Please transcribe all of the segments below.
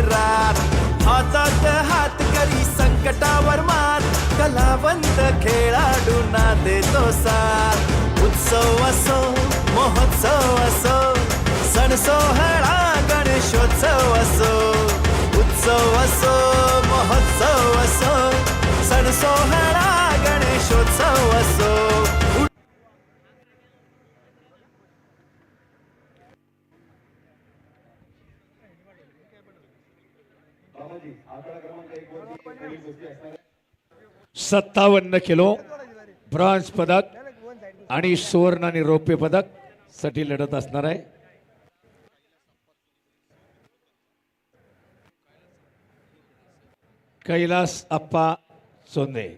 रात. हातात हात करी संकटावर मात. कलावंत खेळाडूंना देतो साथ. उत्सव असो महोत्सव असो सण सोहळा गणेशोत्सव असो. उत्सव असो महोत्सव असो सण सोहळा गणेशोत्सव असो. सत्तावन्न किलो ब्रॉन्झ पदक आणि सुवर्ण आणि रौप्य पदकसाठी लढत असणार आहे. कैलास अप्पा सोंदे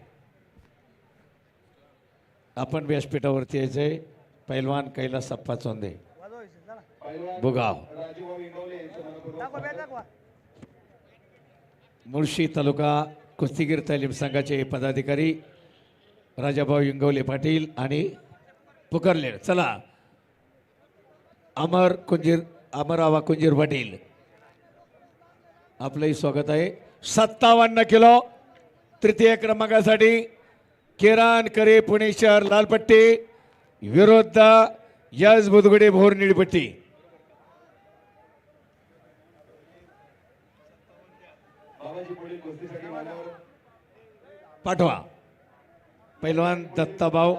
आपण व्यासपीठावरती यायचंय पैलवान कैलास अप्पा चोंदे बुगाव. मुळशी तालुका कुस्तीगीर तालीम संघाचे पदाधिकारी राजाभाऊ इंगवले पाटील आणि पुकारले चला. अमर कुंजीर अमरावा कुंजीर पाटील. आपलंही स्वागत आहे. सत्तावन्न किलो तृतीय क्रमांकासाठी किरण करे पुणे शहर लालपट्टी विरुद्ध यश बुदगुडे भोर निळपट्टी. पाठवा. पैलवान दत्ताभाऊ.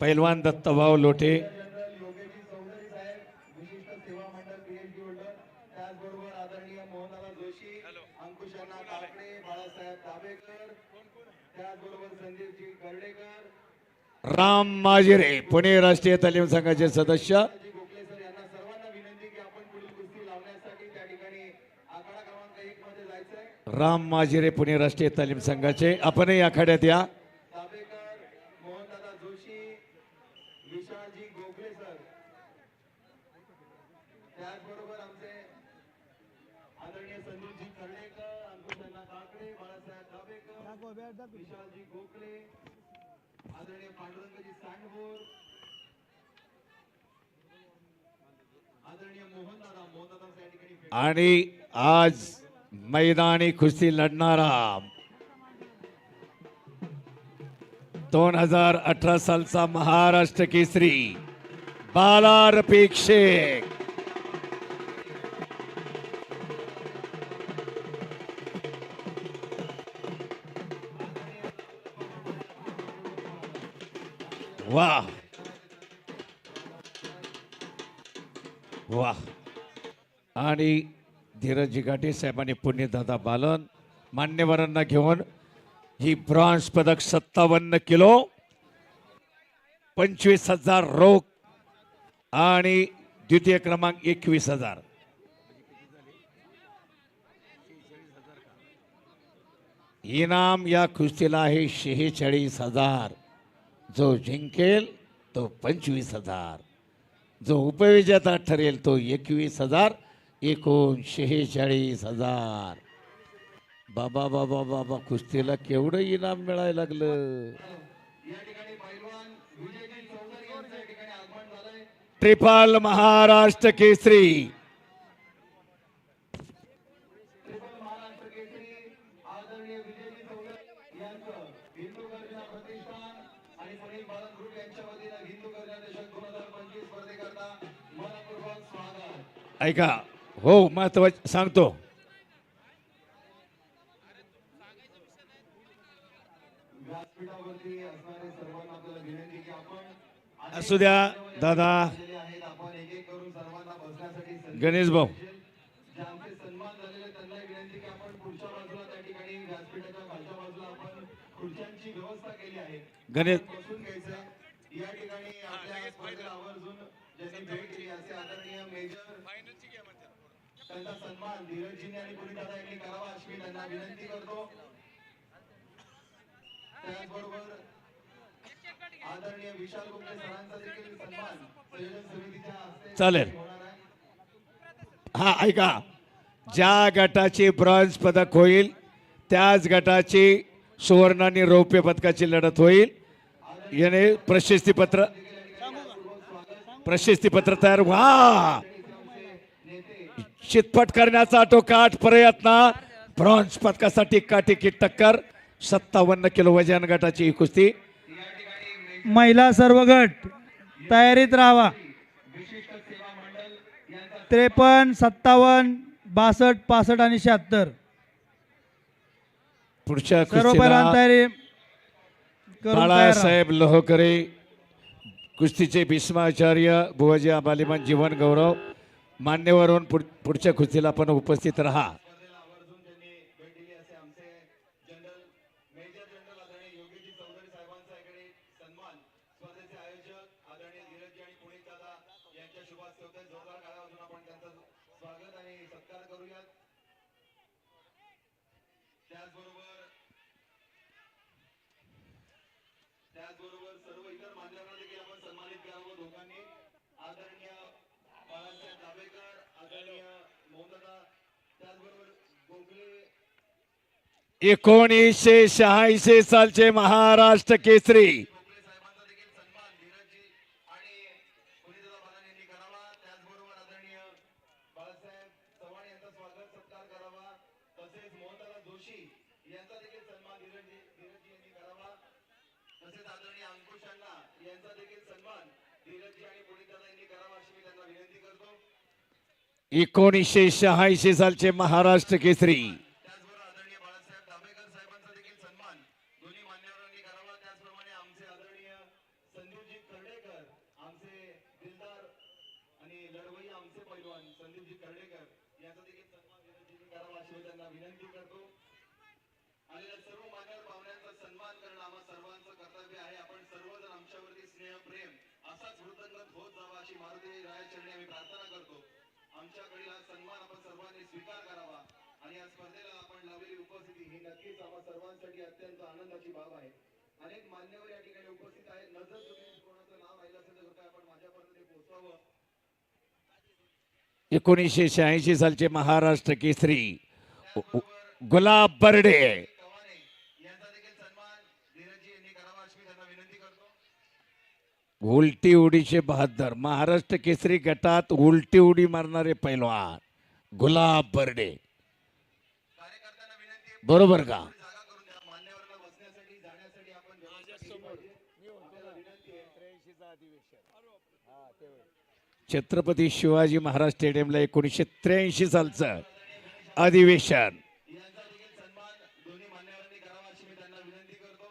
पैलवान दत्ताभाऊ लोटे राम माजिरे पुणे राष्ट्रीय तालीम संघाचे सदस्य. राम माजिरे पुणे राष्ट्रीय तालीम संघाचे. आपणही आखाड्यात या. विशालजी गोखले आदरणीय पांडुरंगजी सांडभोर आदरणीय मोहनदादा मोहनदादा ठिकाणी आणि आज मैदानी कुस्ती लढणारा दोन हजार अठरा सालचा महाराष्ट्र केसरी बाला रफिक शेख आणि धीरज जिघाटे साहेबांनी पुण्यदादा बालन मान्यवरांना घेऊन ही ब्रॉन्झ पदक सत्तावन्न किलो पंचवीस हजार रोख आणि द्वितीय क्रमांक एकवीस हजार. इनाम या कुस्तीला आहे शेहेचाळीस हजार. जो जिंकेल तो पंचवीस हजार. जो उपविजेता ठरेल तो एकवीस हजार. एकूण शेहेचाळीस हजार. बाबा बाबा बाबा कुस्तीला केवढं इनाम मिळायला लागलं? ट्रिपल महाराष्ट्र केसरी. ऐका हो महत्त्वाचे सांगतो. असू द्या दादा. गणेश भाऊ. गणेश या ठिकाणी त्यांचा सन्मान धीरजजींनी आणि यांनी करावा अशी मी त्यांना विनंती करतो. त्याचबरोबर आदरणीय विशाल गुप्ते सरांचा देखील सन्मान संयोजन समितीच्या हस्ते चालेल. हा ऐका. ज्या गटाची ब्रॉन्झ पदक होईल त्याच गटाची सुवर्ण आणि रौप्य पदकाची लढत होईल. याने प्रशस्तीपत्र प्रशस्तीपत्र तयार व्हा. चितपट करण्याचा आटोकाट प्रयत्न. ब्रॉन्झ पदकासाठी काटेकी टक्कर. सत्तावन्न किलो वजन गटाची ही कुस्ती. महिला सर्व गट तयारीत राहावा. त्रेपन्न सत्तावन्न बासष्ट पासष्ट आणि शहात्तर. पुढच्या सर्व पहिला कुस्तीला तयारी करून तयार राहा. बाळासाहेब लोहकरे कुस्तीचे भीष्माचार्य बुवाजी बालिमान जीवन गौरव. मान्यवरून पुढ- पुढच्या खुर्चीला पण उपस्थित राहा. चौधरी आणि स्वागत आणि सत्कार करूयात त्याचबरोबर सर्व इतर मान्यवरांना देखील आपण सन्मानित करावं. दोघांनी आदरणीय बाळासाहेब दाभेकर आदरणीय मोहनदादा त्याचबरोबर गोखले एकोणीसशे शहाऐंशी सालचे महाराष्ट्र केसरी. यांचा देखील सन्मान आणि यांनी करावा अशी मी त्यांना विनंती करतो एकोणीसशे शहाऐंशी सालचे महाराष्ट्र केसरी. आदरणीय साहेबांचा देखील विनंती करतो मान्यवर सन्मान कर्तव्य आहे आपण आमच्यावरती स्नेह प्रेम असाच वृद्धंगत होत जावा अशी मारुती रायाचरणी आम्ही प्रार्थना करतो. आमच्याकडील हा सन्मान आपण सर्वांनी स्वीकार करावा. आणि या स्पर्धेला आपण लावलेली उपस्थिती ही नक्कीच आम्हा सर्वांसाठी अत्यंत आनंदाची बाब आहे. अनेक मान्यवर या ठिकाणी उपस्थित आहेत. नजर तुम्ही कोणाचं नाव राहिलं असेल तर आपण माझ्यापर्यंत ते पोहोचवावं? एकोणीसशे शहाऐंशी सालचे महाराष्ट्र केसरी गुलाब बर्डे. यांचा देखील सन्मान धीरजजी यांनी करावा अशी त्यांना विनंती करतो. उलटी उडीचे बहादर. महाराष्ट्र केसरी गटात उलटी उडी मारणारे पैलवान. गुलाब बर्डे. बरोबर का? छत्रपती शिवाजी महाराज स्टेडियमला एकोणीसशे त्र्याऐंशी सालचं अधिवेशन यांचा देखील सन्मान दोन्ही मान्यवरांनी करावा अशी मी त्यांना विनंती करतो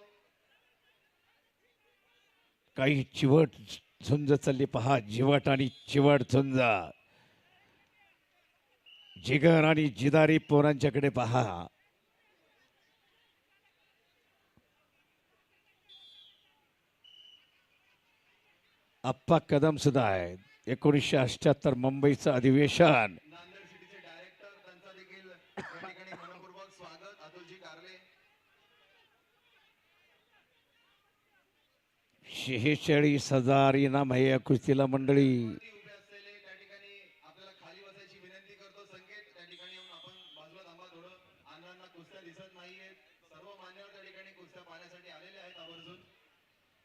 काही चिवट झुंज चालली पहा जिवट आणि चिवट झुंज. जिगर आणि जिदारी पोरांच्याकडे पहा. आप्पा कदम सुद्धा आहेत. एकोणीसशे अठ्याहत्तर मुंबईचं अधिवेशन नांदेड सिटीचे डायरेक्टर त्यांचा देखील या ठिकाणी मनपूर्वक स्वागत अतुलजी कारले शेहेचाळीस हजार इनाम आहे या कुस्तीला मंडळी उभे असलेले त्या ठिकाणी आपल्याला खाली बसायची विनंती करतो संकेत त्या ठिकाणी येऊन आपण बाजूला थांबा थोडं अण्णांना कुस्त्या दिसत नाहीयेत सर्व मान्यवर त्या ठिकाणी कुस्त्या पाहण्यासाठी आलेले आहेत आवर्जून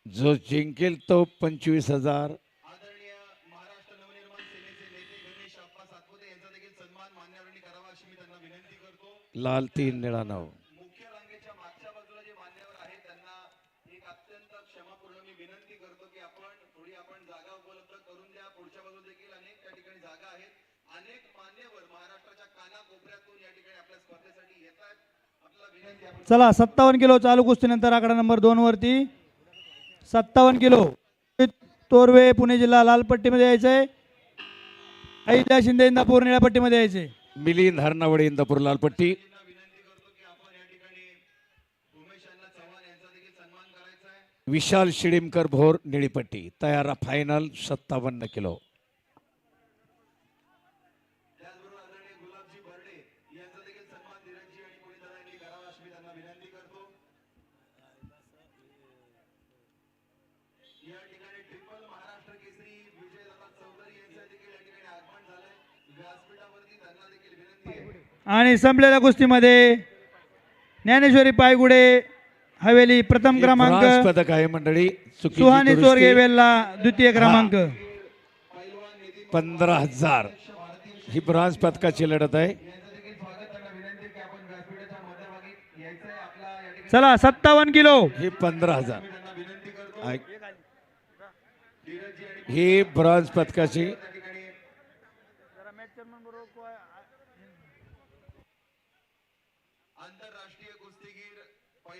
जो जिंकेल तो पंचवीस हजार. आदरणीय महाराष्ट्र नवनिर्माण सेनेचे नेते गणेश अप्पा सातपुते यांचा देखील सन्मान मान्यवरांनी करावा अशी मी त्यांना विनंती करतो लाल तीन निळा नऊ मुख्य रांगेच्या मागच्या बाजूला जे मान्यवर आहेत त्यांना एक अत्यंत क्षमापूर्ण मी विनंती करतो की आपण थोडी आपण जागा उपलब्ध करून द्या पुढच्या बाजूला देखील अनेक त्या ठिकाणी जागा आहेत. अनेक मान्यवर महाराष्ट्राच्या कानाकोपऱ्यातून या ठिकाणी आपल्या स्पर्धेसाठी येत आहेत. आपल्याला विनंती आहे आपण चला सत्तावन्न किलो चालू कुस्तीनंतर आकडा नंबर दोन वरती. सत्तावन्न किलो. तोरवे पुणे जिल्हा लाल पट्टीमध्ये यायचंय. अहिल्या शिंदे इंदापूर निळ्या पट्टीमध्ये यायचे मिलिंद हरणावडे इंदापूर लालपट्टी विनंती करतो की आपण या ठिकाणी उमेश अण्णा चव्हाण यांचा देखील सन्मान करायचा आहे विशाल शिडीमकर भोर निळीपट्टी तयारा फायनल सत्तावन्न किलो. आणि संपलेल्या कुस्तीमध्ये ज्ञानेश्वरी पायगुडे हवेली प्रथम क्रमांक पदक आहे मंडळी सुहानी. चोरगे वेल्ला द्वितीय क्रमांक. पंधरा हजार. ही ब्रॉन्झ पदकाची लढत आहे. चला सत्तावन्न किलो. ही पंधरा हजार. ही ब्रॉन्झ पदकाची